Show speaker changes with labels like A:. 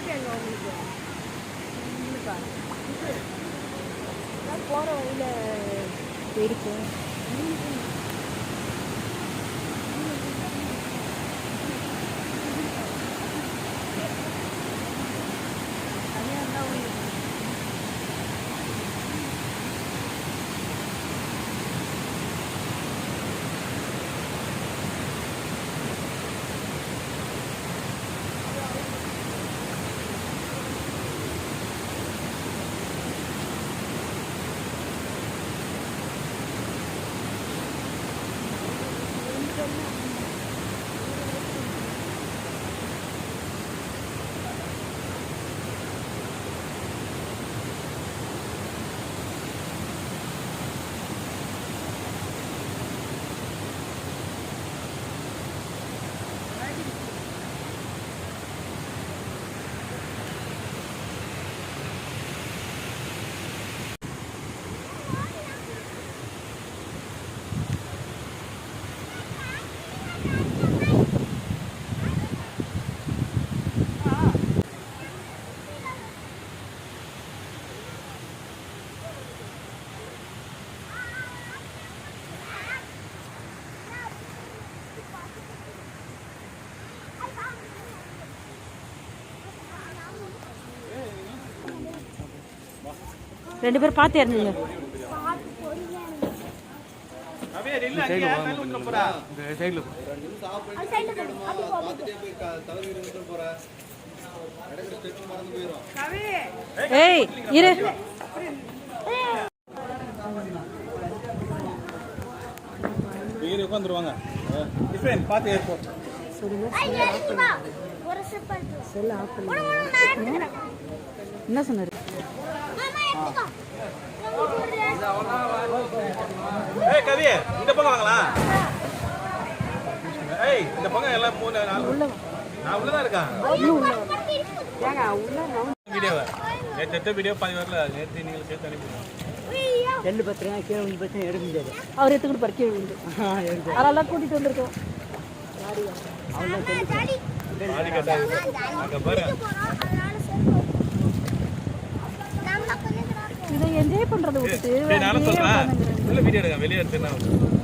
A: ஓகேங்க உங்களுக்கு? உங்களுக்கா போகிற வழியில் போயிருக்கோம் Yeah. ரெண்டு பேரும் பார்த்து இறங்குங்க.
B: சைடில்
A: ஏய் இரு.
B: நீங்கள் உட்காந்துருவாங்க. டிஃபன் பார்த்து
A: ஆஃப் என்ன சொன்னாரு?
B: ஏய் கவி இந்த பக்கம் வாங்கலாம் ஏய் இந்த பக்கம் எல்லாம் மூணு நாலு. நான் உள்ளதான் இருக்கேன்.
A: ஏங்க உள்ள
B: வீடியோவை. நேற்று எடுத்த வீடியோ பாதி வரல நேற்று நீங்கள் சேர்த்து அனுப்பிடுங்க.
C: செல்லு பத்திரம் கீழே வந்து பத்திரம் எடுக்க முடியாது.
A: அவர் எடுத்துக்கிட்டு பறிக்க விழுந்து. அதெல்லாம் கூட்டிட்டு வந்திருக்கோம்.
B: பாடி
A: இதை என்ஜாய் பண்றதை விட்டுட்டு
B: வீடியோ எடுங்க வெளியே எடுத்து என்ன